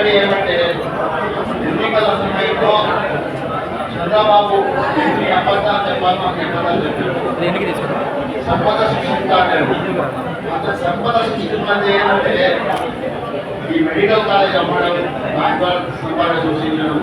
ఒకటి ఏమంటే ఎన్నికల సమయంలో చంద్రబాబు ఎన్ని అబద్ధాలు చెప్పాలో నాకు అబద్ధాలు చెప్పారు సంపద అంత సంపద సృష్టిస్తున్నది ఏంటంటే ఈ మెడికల్ కాలేజ్ అమ్మడం ద్వారా సంపాదన సృష్టించడం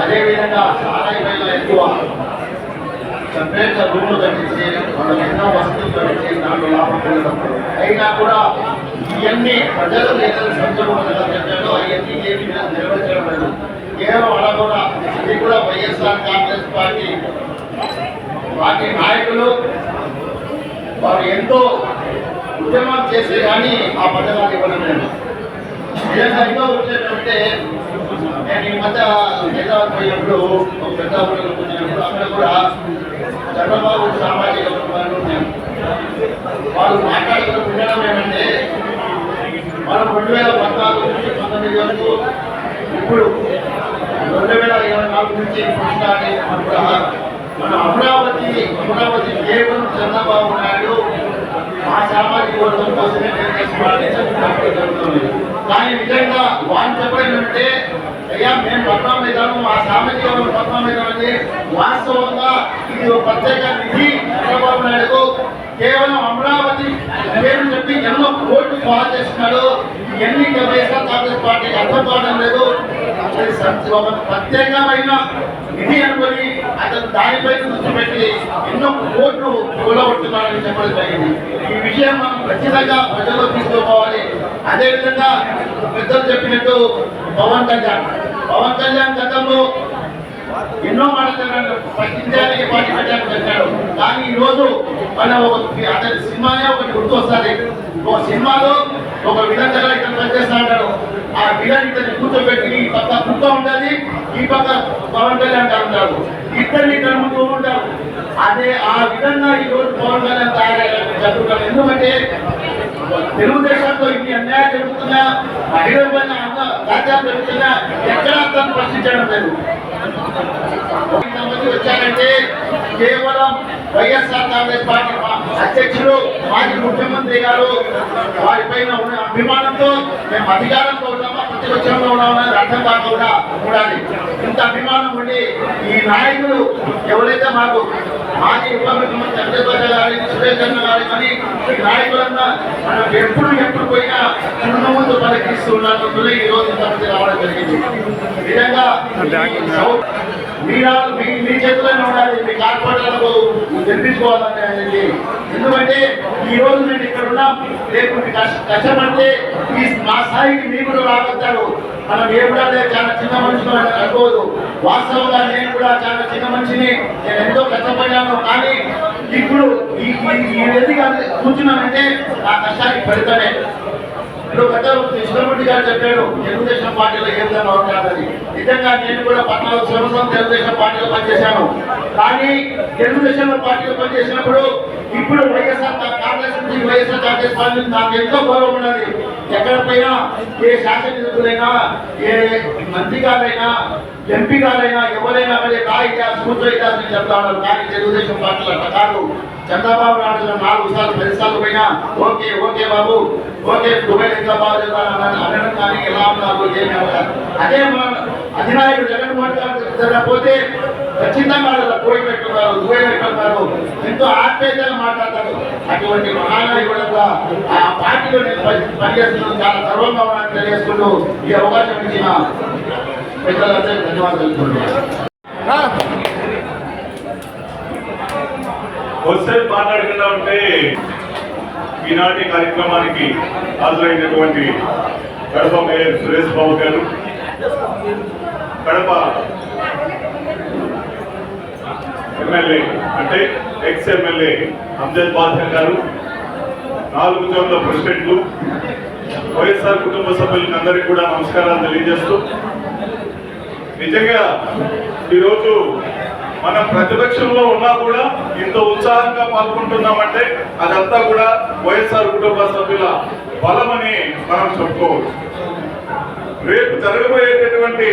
అదేవిధంగా చాలా వేల ఎక్కువ సపరేట్గా రూమ్లు కట్టించి వాళ్ళకి ఎన్నో వసతులు కట్టించి దాంట్లో లాభం పొందడం. అయినా కూడా ఇవన్నీ ప్రజలకు ఏదైనా సంతోషంగా చెప్పాడో అవన్నీ కేవలం అలా కూడా ఇది కూడా వైఎస్ఆర్ కాంగ్రెస్ పార్టీ పార్టీ నాయకులు వారు ఎంతో ఉద్యమం చేస్తే కానీ ఆ పథకాలు ఇవ్వడం లేదు. నిజంగా ఇంకా వచ్చేటంటే నేను ఈ మధ్య హైదరాబాద్ పోయినప్పుడు ఒక పెద్ద ఊళ్ళో వచ్చినప్పుడు అక్కడ కూడా చంద్రబాబు సామాజిక వర్గాలు ఉన్నాయి వాళ్ళు మాట్లాడుతూ వినడం ఏమంటే మనం రెండు వేల పద్నాలుగు నుంచి పంతొమ్మిది వరకు ఇప్పుడు రెండు వేల ఇరవై నాలుగు నుంచి ఇప్పుడు స్టార్ట్ అయినప్పుడు కూడా మన అమరావతి అమరావతి కేవలం చంద్రబాబు నాయుడు మా సామాజిక వర్గం కోసమే నిర్ణయించుకోవాలని చెప్పడం జరుగుతుంది కానీ నిజంగా వాళ్ళు చెప్పడం అయ్యా మేము పట్నం ఇద్దాము మా సామాజిక వర్గం పట్నం ఇద్దామంటే వాస్తవంగా ఇది ఒక ప్రత్యేక నిధి చంద్రబాబు నాయుడు కేవలం అమరావతి పేరు చెప్పి ఎన్నో కోట్లు పాలు చేస్తున్నాడు. ఇవన్నీ వైఎస్ఆర్ కాంగ్రెస్ పార్టీకి అర్థం కావడం లేదు. ప్రత్యేకమైన నిధి అనుకుని అతను దానిపై దృష్టి పెట్టి ఎన్నో కోట్లు కూలగొడుతున్నాడని చెప్పడం జరిగింది. ఈ విషయం మనం ఖచ్చితంగా ప్రజల్లో తీసుకోవాలి. అదేవిధంగా పెద్దలు చెప్పినట్టు పవన్ కళ్యాణ్. పవన్ కళ్యాణ్ గతంలో ఎన్నో మాటలు ప్రశ్నించాలని పార్టీ పెట్టాలని చెప్పాడు. కానీ ఈ రోజు మన ఒక అతని సినిమానే ఒకటి గుర్తు వస్తుంది ఒక సినిమాలో ఒక విలన్ దగ్గర ఇతను పనిచేస్తా ఉంటాడు. ఆ విలన్ ఇతను కూర్చోబెట్టి ఈ పక్క కుక్క ఉంటుంది ఈ పక్క పవన్ కళ్యాణ్ గారు ఇద్దరిని ఇద్దరు ఉంటారు. అదే ఆ విధంగా ఈరోజు పవన్ కళ్యాణ్ తయారయ్యారు. ఎందుకంటే తెలుగుదేశంలో ఇన్ని అన్యాయం జరుగుతున్నా మహిళల పైన అన్న రాజ్యాలు జరుగుతున్నా ఎక్కడ తను ప్రశ్నించడం లేదు. మంది వచ్చారంటే కేవలం వైఎస్ఆర్ కాంగ్రెస్ పార్టీ అధ్యక్షులు మాజీ ముఖ్యమంత్రి గారు వారిపైన ఉన్న అభిమానంతో మేము అధికారంలో ఉన్నామా ప్రతిపక్షంలో ఉన్నామని అర్థం కాకుండా ఉండాలి. ఇంత అభిమానం ఉండి ఈ నాయకులు ఎవరైతే మాకు మాజీ ఉప ముఖ్యమంత్రి చంద్రబాబు గారి సురేష్ చంద్ర గారి కానీ ఈ నాయకులంతా మనం ఎప్పుడు ఎప్పుడు పోయినా ముందు ముందు పలికిస్తూ ఉన్నందుకు ఈ రోజు ఇంతమంది రావడం జరిగింది. నిజంగా మీరా మీ మీ చేతిలోనే ఉండాలి మీ కార్పొరేటర్లకు తెప్పించుకోవాలని ఎందుకంటే ఈ రోజు నేను ఇక్కడ ఉన్నాం రేపు కష్ట- కష్టపడితే ఈ మా స్థాయికి మీరు కూడా రాగలుగుతారు మనం ఏ కూడా లేదు, చాలా చిన్న మనిషి అనుకోదు వాస్తవంగా నేను కూడా చాలా చిన్న మనిషిని నేను ఎంతో కష్టపడ్డాను కానీ ఇప్పుడు ఈ ఈ- కూర్చున్నానంటే ఆ కష్టానికి ఫలితమే ఇప్పుడు పెద్ద కృష్ణమూర్తి గారు చెప్పాడు తెలుగుదేశం పార్టీలో ఏదైనా విధంగా నిజంగా నేను కూడా పద్నాలుగు సంవత్సరం తెలుగుదేశం పార్టీలో పనిచేశాను. కానీ తెలుగుదేశం పార్టీలో పనిచేసినప్పుడు ఇప్పుడు వైఎస్ఆర్ కాంగ్రెస్ నుంచి వైఎస్ఆర్ కాంగ్రెస్ పార్టీ నాకు ఎంతో గౌరవం ఉన్నది. ఎక్కడ పోయినా ఏ శాసనసభ్యులైనా ఏ మంత్రి గారైనా ఎంపీ గారైనా ఎవరైనా మరి రా ఇతిహాసం సూత్ర ఇతిహాసం అని కానీ తెలుగుదేశం పార్టీలో అట్లా కాదు. చంద్రబాబు నాయుడు నాలుగు సార్లు పది సార్లు పోయినా okay okay Babu okay Dubai ఎంత బాగా అనడం కానీ ఎలా ఉన్నారు ఏమి అవ్వదు. అదే మన అధినాయకుడు జగన్మోహన్ గారు పోతే ఖచ్చితంగా వాళ్ళు పోయి పెట్టున్నారు దుబాయ్ పెట్టున్నారు ఎంతో ఆత్మీయతగా మాట్లాడతారు. అటువంటి మహానాయకుడుగా ఆ పార్టీలో నేను పని- పనిచేస్తున్నాను. చాలా గర్వంగా ఉన్నానని తెలియజేసుకుంటూ ఈ అవకాశం ఇచ్చిన పెద్దలందరికీ ధన్యవాదాలు వస్తే మాట్లాడకుండా ఉంటే ఈనాటి కార్యక్రమానికి హాజరైనటువంటి కడప మేయర్ సురేష్ బాబు గారు. కడప ఎమ్మెల్యే అంటే ఎక్స్ ఎమ్మెల్యే అంజద్ బాద్యా గారు నాలుగు జోన్ల ప్రెసిడెంట్లు వైఎస్ఆర్ కుటుంబ సభ్యులకు అందరికీ కూడా నమస్కారాలు తెలియజేస్తూ నిజంగా ఈరోజు మనం ప్రతిపక్షంలో ఉన్నా కూడా ఇంత ఉత్సాహంగా పాల్గొంటున్నామంటే అదంతా కూడా వైఎస్ఆర్ కుటుంబ సభ్యుల బలమని మనం చెప్పుకోవచ్చు. రేపు జరగబోయేటటువంటి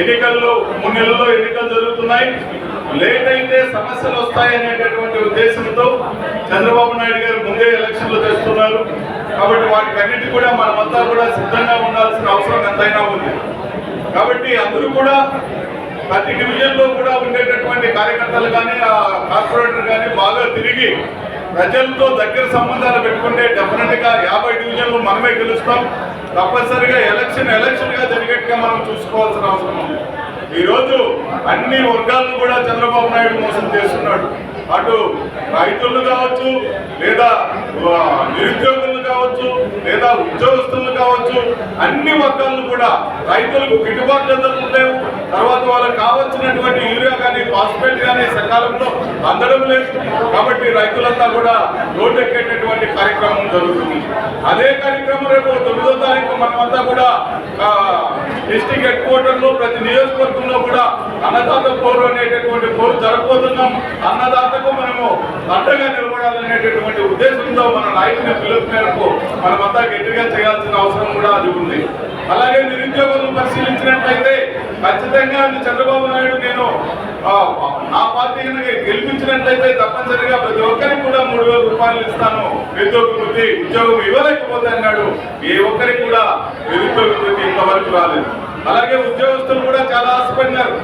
ఎన్నికల్లో మూడు నెలల్లో ఎన్నికలు జరుగుతున్నాయి. లేట్ అయితే సమస్యలు వస్తాయనేటటువంటి ఉద్దేశంతో చంద్రబాబు నాయుడు గారు ముందే ఎలక్షన్లు తెస్తున్నారు. కాబట్టి వాటికన్నిటి కూడా మనమంతా కూడా సిద్ధంగా ఉండాల్సిన అవసరం ఎంతైనా ఉంది. కాబట్టి అందరూ కూడా ప్రతి డివిజన్లో కూడా ఉండేటటువంటి కార్యకర్తలు కానీ ఆ కార్పొరేటర్ కానీ బాగా తిరిగి ప్రజలతో దగ్గర సంబంధాలు పెట్టుకుంటే డెఫినెట్గా యాభై డివిజన్లు మనమే గెలుస్తాం. తప్పనిసరిగా ఎలక్షన్ ఎలక్షన్గా జరిగేట్టుగా మనం చూసుకోవాల్సిన అవసరం ఉంది. ఈరోజు అన్ని వర్గాలను కూడా చంద్రబాబు నాయుడు మోసం చేస్తున్నాడు. అటు రైతులు కావచ్చు లేదా నిరుద్యోగులు కావచ్చు లేదా ఉద్యోగస్తులు కావచ్చు అన్ని వర్గాలను కూడా రైతులకు గిట్టుబాటు ధరలు లేవు తర్వాత వాళ్ళకి కావాల్సినటువంటి యూరియా కానీ ఫాస్ఫేట్ కానీ సకాలంలో అందడం లేదు. కాబట్టి రైతులంతా కూడా రోడ్డెక్కేటటువంటి కార్యక్రమం జరుగుతుంది. అదే కార్యక్రమం రేపు తొమ్మిదో తారీఖు మనమంతా కూడా డిస్టిక్ హెడ్ క్వార్టర్లో ప్రతి నియోజకవర్గంలో కూడా అన్నదాత పోరు అనేటటువంటి పోరు జరగబోతున్నాం. అన్నదాతకు మనము అండగా నిలబడాలనేటటువంటి ఉద్దేశంతో మన నాయకుని పిలుపు మేరకు మనమంతా గట్టిగా చేయాల్సిన అవసరం కూడా అది ఉంది. అలాగే నిరుద్యోగులను పరిశీలించినట్లయితే ఖచ్చితంగా చంద్రబాబు నాయుడు నేను నా నా పార్టీని గెలిపించినట్లయితే తప్పనిసరిగా ప్రతి ఒక్కరికి కూడా మూడు వేల రూపాయలు ఇస్తాను. నిరుద్యోగ వృద్ధి ఉద్యోగం ఇవ్వలేకపోతే అన్నాడు. ఏ ఒక్కరికి కూడా నిరుద్యోగ వృద్ధి ఇంతవరకు రాలేదు. అలాగే ఉద్యోగస్తులు కూడా చాలా ఆశపడినారు.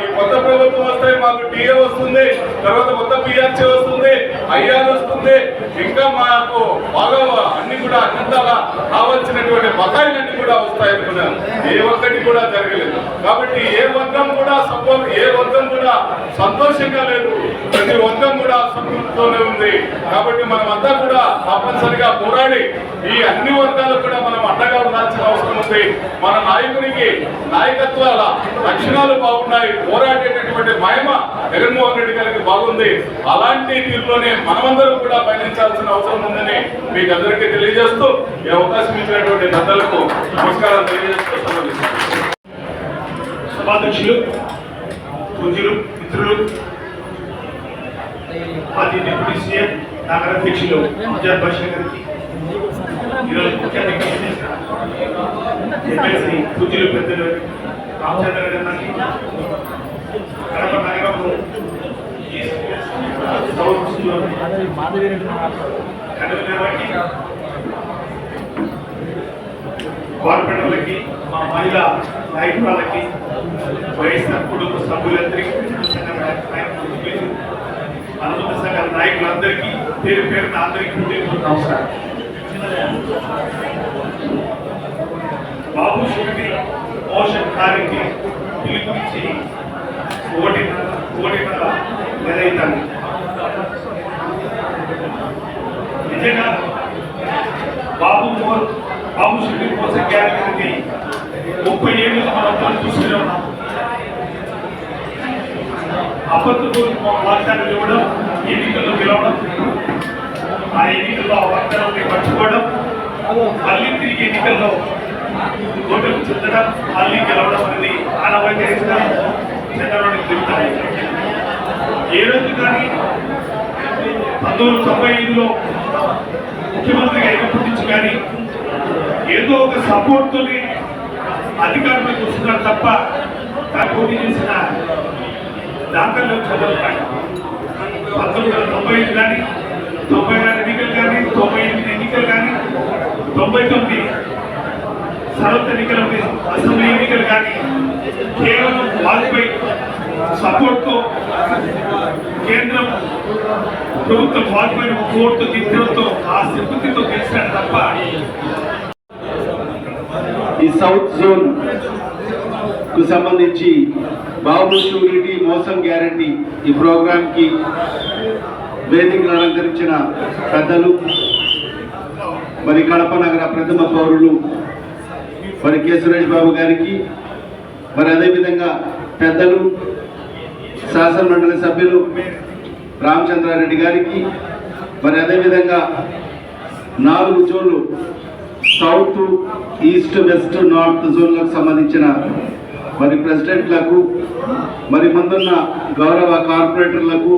ఈ కొత్త ప్రభుత్వం వస్తే మాకు టీఏ వస్తుంది తర్వాత కొత్త పిఆర్సీ వస్తుంది ఐఆర్ వస్తుంది. ఇంకా మాకు బాగా అన్ని కూడా అన్నంతాల కావాల్సినటువంటి బకాయిలన్నీ కూడా వస్తాయనుకున్నారు ఏ ఒక్కటి కూడా జరగలేదు. కాబట్టి ఏ వర్గం కూడా సంపో ఏ వర్గం కూడా సంతోషంగా లేదు. ప్రతి వర్గం కూడా సంతృప్తితోనే ఉంది. కాబట్టి మనం అంతా కూడా తప్పనిసరిగా పోరాడి ఈ అన్ని వర్గాలు కూడా మనం అండగా ఉండాల్సిన అవసరం ఉంది. మన నాయకునికి నాయకత్వాల లక్షణాలు బాగున్నాయి. పోరాడేటటువంటి మహిమ జగన్మోహన్ రెడ్డి గారికి బాగుంది. అలాంటి తీరులోనే మనమందరం కూడా పయనించాల్సిన అవసరం ఉందని మీకు అందరికీ తెలియజేస్తూ ఈ అవకాశం ఇచ్చినటువంటి పెద్దలకు నమస్కారాలు తెలియజేస్తూ సభాధ్యక్షులు పూజ్యులు మిత్రులు మాజీ డిప్యూటీ సీఎం నగరాధ్యక్షులు అంజాద్ బాషా గారికి ఈరోజు ముఖ్య ఎమ్మెల్సీ పూజ్యులు పెద్దలు రామచంద్ర గారికి కడప నగరంలో ఈ సౌరభంలో కార్పొరేటర్లకి మా మహిళా నాయకురాలకి వైఎస్ఆర్ కుటుంబ సభ్యులందరికీ నాయకులు అనుబంధ సంఘాల నాయకులందరికీ పేరు పేరున అందరికీ హృదయపూర్వక నమస్కారం బాబు శక్తి మోషన్ కార్యక్రమం పిలుపునిచ్చి ఓటి ఓటిన్నర నెలైతాను నిజంగా బాబు మోర్ బాబు శక్తి మోసం గ్యారెంటీ ముప్పై ఏళ్ళుగా మనం చూస్తూనే ఉన్నాం అబద్ధపు వాగ్దానం ఇవ్వడం ఎన్నికల్లో గెలవడం ఆ ఎన్నికల్లో ఆ వాగ్దానాన్ని మర్చిపోవడం మళ్ళీ తిరిగి ఎన్నికల్లో ఓటమి చెందడం మళ్ళీ గెలవడం అనేది ఆనవాయితీగా చంద్రబాబు తిరుగుతాయి ఏ రోజు కానీ పంతొమ్మిది తొంభై ఐదులో ముఖ్యమంత్రిగా అయినప్పటి నుంచి కానీ ఏదో ఒక సపోర్ట్తోనే అధికారంలోకి వస్తున్నారు తప్ప తాను పోటీ చేసిన దాఖలు చదువుతాయి పంతొమ్మిది వందల తొంభై ఐదు కానీ తొంభై ఆరు ఎన్నికలు కానీ తొంభై ఎనిమిది ఎన్నికలు కానీ తొంభై తొమ్మిది సర్వత ఎన్నికల అసెంబ్లీ ఎన్నికలు కానీ కేవలం వాజ్పేయి సపోర్ట్తో కేంద్రం ప్రభుత్వం వాజ్పేయి కోర్టు తీర్చడంతో ఆ సింపతితో గెలిచాడు తప్ప ఈ సౌత్ జోన్కు సంబంధించి బాబు షూరిటీ మోసం గ్యారంటీ ఈ ప్రోగ్రామ్కి వేదికను అలంకరించిన పెద్దలు మరి కడప నగర ప్రథమ పౌరులు మరి కె. సురేష్ బాబు గారికి మరి అదేవిధంగా పెద్దలు శాసనమండలి సభ్యులు రామచంద్రారెడ్డి గారికి మరి అదేవిధంగా నాలుగు జోన్లు సౌత్ ఈస్ట్ వెస్ట్ నార్త్ జోన్లకు సంబంధించిన మరి ప్రెసిడెంట్లకు మరి ముందున్న గౌరవ కార్పొరేటర్లకు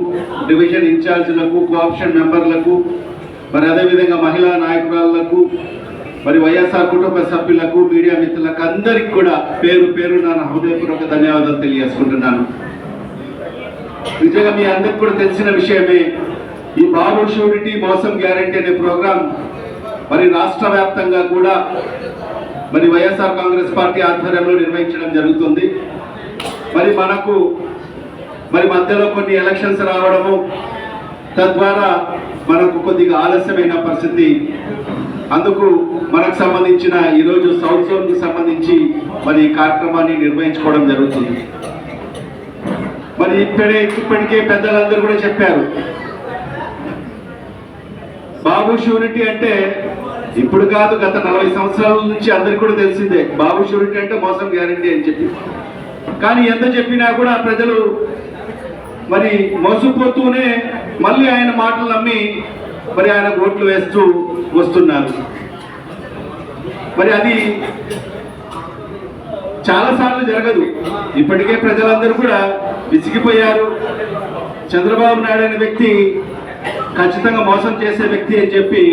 డివిజన్ ఇన్ఛార్జీలకు కోఆప్షన్ మెంబర్లకు మరి అదేవిధంగా మహిళా నాయకురాళ్ళకు మరి వైఎస్ఆర్ కుటుంబ సభ్యులకు మీడియా మిత్రులకు అందరికి కూడా పేరు పేరు నా హృదయపూర్వక ధన్యవాదాలు తెలియజేసుకుంటున్నాను. నిజంగా మీ అందరికి కూడా తెలిసిన విషయమే ఈ బాబు షూరిటీ మోసం గ్యారంటీ అనే ప్రోగ్రాం మరి రాష్ట్ర వ్యాప్తంగా కూడా మరి వైఎస్ఆర్ కాంగ్రెస్ పార్టీ ఆధ్వర్యంలో నిర్వహించడం జరుగుతుంది. మరి మనకు మరి మధ్యలో కొన్ని ఎలక్షన్స్ రావడము తద్వారా మనకు కొద్దిగా ఆలస్యమైన పరిస్థితి. అందుకు మనకు సంబంధించిన ఈరోజు సౌత్ జోన్కు సంబంధించి మరి ఈ కార్యక్రమాన్ని నిర్వహించుకోవడం జరుగుతుంది. మరి ఇప్పుడే ఇప్పటికే పెద్దలందరూ కూడా చెప్పారు. బాబు షూరిటీ అంటే ఇప్పుడు కాదు గత నలభై సంవత్సరాల నుంచి అందరికి కూడా తెలిసిందే బాబు షూరిటీ అంటే మోసం గ్యారంటీ అని చెప్పి. కానీ ఎంత చెప్పినా కూడా ప్రజలు మరి మోసపోతూనే మళ్ళీ ఆయన మాటలు నమ్మి మరి ఆయన ఓట్లు వేస్తూ వస్తున్నారు. మరి అది చాలాసార్లు జరగదు. ఇప్పటికే ప్రజలందరూ కూడా విసిగిపోయారు. చంద్రబాబు నాయుడు అనే వ్యక్తి ఖచ్చితంగా మోసం చేసే వ్యక్తి అని చెప్పి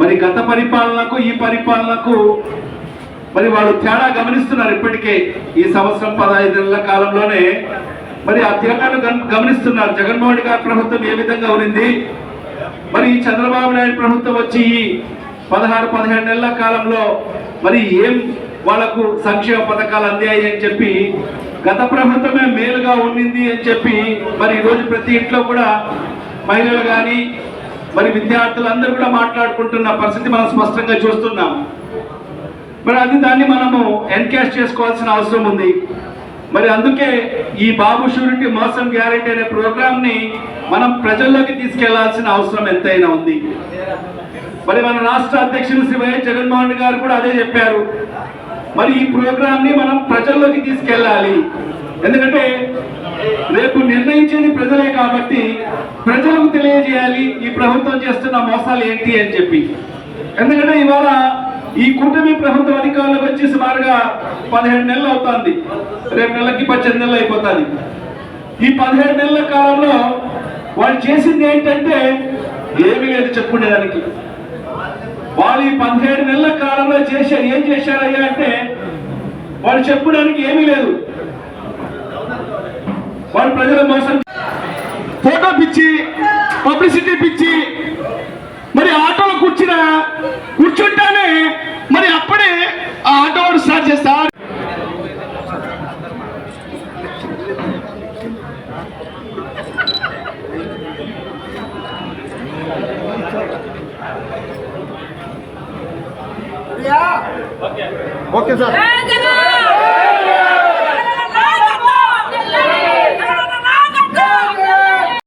మరి గత పరిపాలనకు ఈ పరిపాలనకు మరి వాళ్ళు తేడా గమనిస్తున్నారు ఇప్పటికే. ఈ సంవత్సరం పదహైదు నెలల కాలంలోనే మరి ఆ తేడాను గమనిస్తున్నారు. జగన్మోహన్ గారి ప్రభుత్వం ఏ విధంగా ఉంది మరి ఈ చంద్రబాబు నాయుడు ప్రభుత్వం వచ్చి ఈ పదహారు పదిహేడు నెలల కాలంలో మరి ఏం వాళ్ళకు సంక్షేమ పథకాలు అందాయి అని చెప్పి గత ప్రభుత్వమే మేలుగా ఉండింది అని చెప్పి మరి ఈరోజు ప్రతి ఇంట్లో కూడా మహిళలు కానీ మరి విద్యార్థులు అందరూ కూడా మాట్లాడుకుంటున్న పరిస్థితి మనం స్పష్టంగా చూస్తున్నాం. మరి అది దాన్ని మనము ఎన్కాష్ చేసుకోవాల్సిన అవసరం ఉంది. మరి అందుకే ఈ బాబు షూరిటీ మోసం గ్యారెంటీ అనే ప్రోగ్రామ్ని మనం ప్రజల్లోకి తీసుకెళ్ళాల్సిన అవసరం ఎంతైనా ఉంది. మరి మన రాష్ట్ర అధ్యక్షులు శ్రీ వైఎస్ జగన్మోహన్ రెడ్డి గారు కూడా అదే చెప్పారు. మరి ఈ ప్రోగ్రామ్ని మనం ప్రజల్లోకి తీసుకెళ్ళాలి. ఎందుకంటే రేపు నిర్ణయించేది ప్రజలే కాబట్టి ప్రజలకు తెలియజేయాలి ఈ ప్రభుత్వం చేస్తున్న మోసాలు ఏంటి అని చెప్పి. ఎందుకంటే ఇవాళ ఈ కూటమి ప్రభుత్వం అధికారులకు వచ్చి సుమారుగా పదిహేడు నెలలు అవుతుంది. రేపు నెలకి పద్దెనిమిది నెలలు అయిపోతుంది. ఈ పదిహేడు నెలల కాలంలో వాళ్ళు చేసింది ఏంటంటే ఏమీ లేదు చెప్పుకునేదానికి. వాళ్ళు ఈ పదిహేడు నెలల కాలంలో చేశారు ఏం చేశారయ్యా అంటే వాళ్ళు చెప్పడానికి ఏమీ లేదు. వాళ్ళు ప్రజల మోసం ఫోటో పిచ్చి పబ్లిసిటీ పిచ్చి మరి ఆటోలో కూర్చున్న కూర్చుంటానే మరి అప్పుడే ఆ ఆటో వాడు స్టార్ట్ చేస్తా. Okay sir.